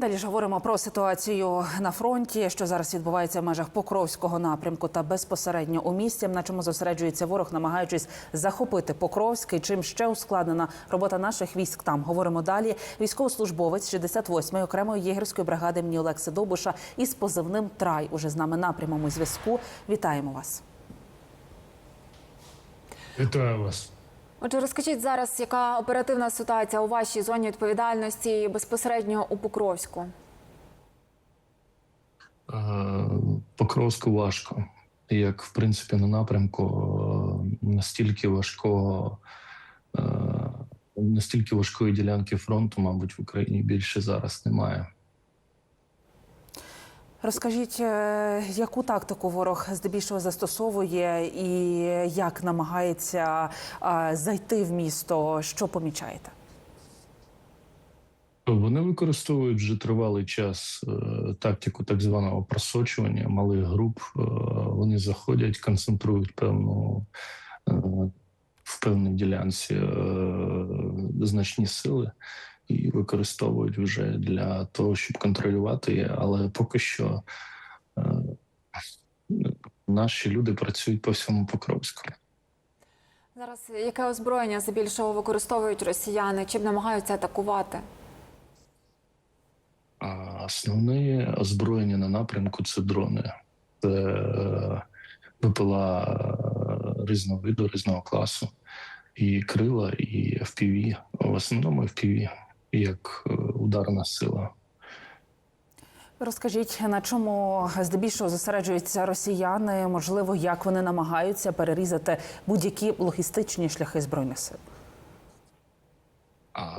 Далі ж говоримо про ситуацію на фронті, що зараз відбувається в межах Покровського напрямку та безпосередньо у місті, на чому зосереджується ворог, намагаючись захопити Покровський. Чим ще ускладнена робота наших військ там. Говоримо далі. Військовослужбовець 68-ї окремої єгерської бригади імені Олекси Довбуша із позивним Трай уже з нами на прямому зв'язку. Вітаємо вас. Вітаю вас. Отже, розкажіть зараз, яка оперативна ситуація у вашій зоні відповідальності безпосередньо у Покровську? Е, Покровську важко. Як в принципі на напрямку е, настільки важкого, е, настільки важкої ділянки фронту, мабуть, в Україні більше зараз немає. Розкажіть, е, яку тактику ворог здебільшого застосовує і як намагається е, зайти в місто? Що помічаєте? Вони використовують вже тривалий час е, тактику так званого просочування малих груп. Вони заходять, концентрують певну в певній ділянці значні сили і використовують вже для того, щоб контролювати. Але поки що е, наші люди працюють по всьому Покровську. Зараз яке озброєння здебільшого використовують росіяни? Чим намагаються атакувати? Основне озброєння на напрямку це дрони. Це е, ВПЛА е, різного виду, різного класу, і крила, і FPV. В основному FPV як е, ударна сила. Розкажіть, на чому здебільшого зосереджуються росіяни? Можливо, як вони намагаються перерізати будь-які логістичні шляхи збройних сил? А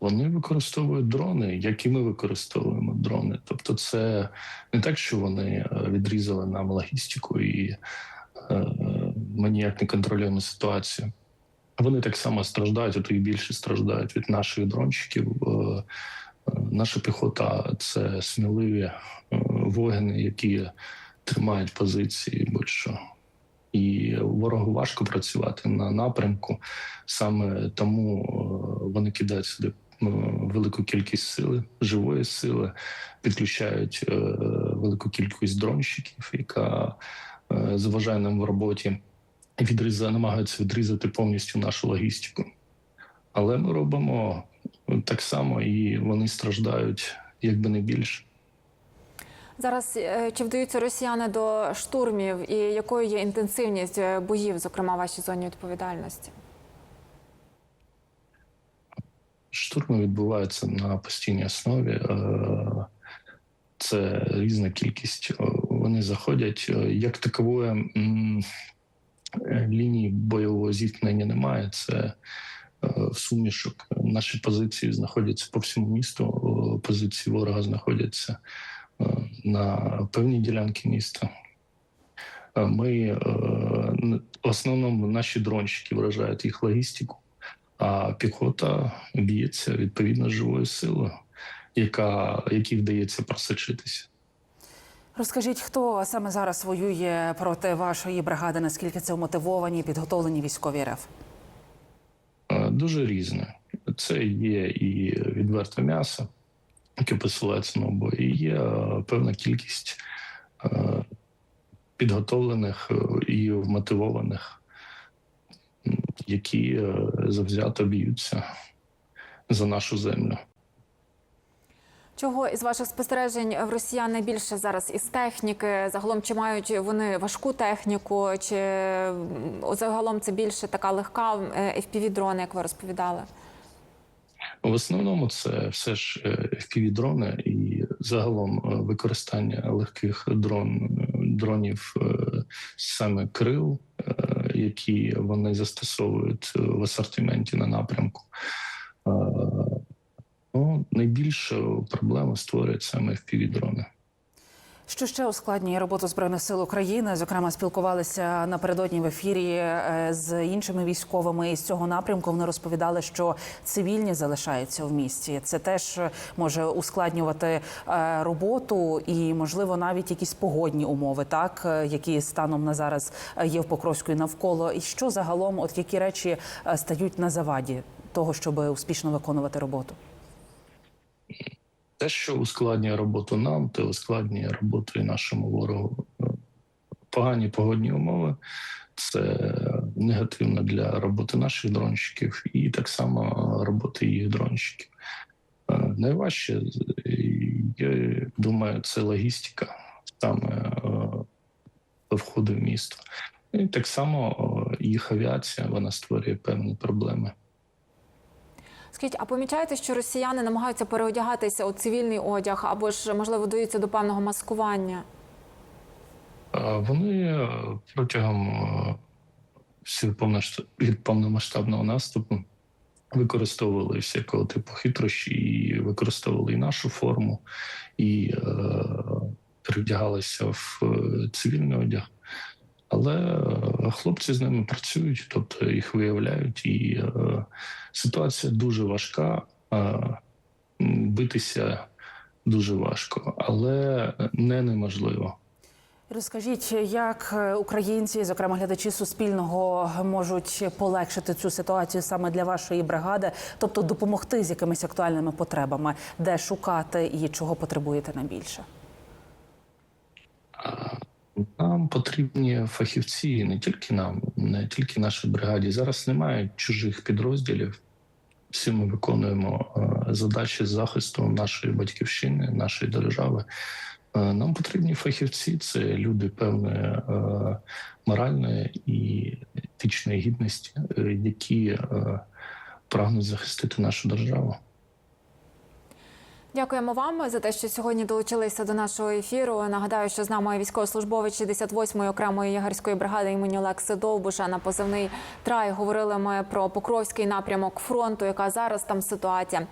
вони використовують дрони, як і ми використовуємо дрони. Тобто, це не так, що вони е, відрізали нам логістику і е, ми ніяк не контролюємо ситуацію. Вони так само страждають, а то й більше страждають від наших дрончиків. Е, Наша піхота це сміливі е, воїни, які тримають позиції будь-що. І ворогу важко працювати на напрямку. Саме тому е, вони кидають сюди велику кількість сили, живої сили, підключають велику кількість дронщиків, яка заважає нам в роботі, і намагаються відрізати повністю нашу логістику. Але ми робимо так само, і вони страждають якби не більше. Зараз е, чи вдаються росіяни до штурмів, і якою є інтенсивність е, боїв, зокрема в вашій зоні відповідальності? Штурми відбуваються на постійній основі. Е, Це різна кількість. Вони заходять як такової лінії бойового зіткнення немає. Це е, в сумішок. Наші позиції знаходяться по всьому місту. Е, Позиції ворога знаходяться е, на певній ділянці міста. Е, Ми е, в основному наші дронщики вражають їх логістику а піхота б'ється відповідно живою силою, яка якій вдається просочитися. Розкажіть, хто саме зараз воює проти вашої бригади? Наскільки це вмотивовані, підготовлені військові РФ? Е, Дуже різне. Це є і відверте м'ясо, яке посилається на обої. і Є е, певна кількість е, підготовлених і вмотивованих, які завзято б'ються за нашу землю. Чого із ваших спостережень в росіян найбільше зараз із техніки? Загалом чи мають вони важку техніку, чи загалом це більше така легка е, fpv дрони як ви розповідали? В основному це все ж FPV-дрони і загалом е, використання легких дрон, дронів е, саме крил, е, які вони застосовують е, в асортименті на напрямку. Е, Ну, найбільше проблеми створюють саме FPV-дрони. Що ще ускладнює роботу збройних сил України? Зокрема, спілкувалися напередодні в ефірі е, з іншими військовими із цього напрямку. Вони розповідали, що цивільні залишаються в місті. Це теж може ускладнювати е, роботу і, можливо, навіть якісь погодні умови, так е, які станом на зараз е, є в Покровську навколо. І що загалом, от які речі е, стають на заваді того, щоб успішно виконувати роботу? Те, що ускладнює роботу нам, те ускладнює роботу і нашому ворогу. Погані погодні умови це негативно для роботи наших дронщиків і так само роботи їх дронщиків. Е, Найважче, я думаю, це логістика саме е, входу в місто. І так само е, їх авіація вона створює певні проблеми. Скажіть, а помічаєте, що росіяни намагаються переодягатися у цивільний одяг або ж можливо даються до певного маскування? Вони е, протягом е, від повномасштабного наступу використовували всякого типу хитрощі, і використовували і нашу форму, і е, перевдягалися в е, цивільний одяг. Але е, хлопці з ними працюють, тобто їх виявляють, і е, ситуація дуже важка. Е, битися дуже важко, але не неможливо. Розкажіть, як е, українці, зокрема глядачі Суспільного, можуть полегшити цю ситуацію саме для вашої бригади, тобто допомогти з якимись актуальними потребами, де шукати і чого потребуєте найбільше? Нам потрібні фахівці, не тільки нам, не тільки нашій бригаді. Зараз немає чужих підрозділів. Всі ми виконуємо е, задачі захисту нашої батьківщини, нашої держави. Е, Нам потрібні фахівці, це люди певної е, моральної і етичної гідності, які прагнуть захистити нашу державу. Дякуємо вам за те, що сьогодні долучилися до нашого ефіру. Нагадаю, що з нами військовослужбовець 68-ї окремої ягерської бригади імені Олекси Довбуша на позивний трай. Говорили ми про Покровський напрямок фронту, яка зараз там ситуація.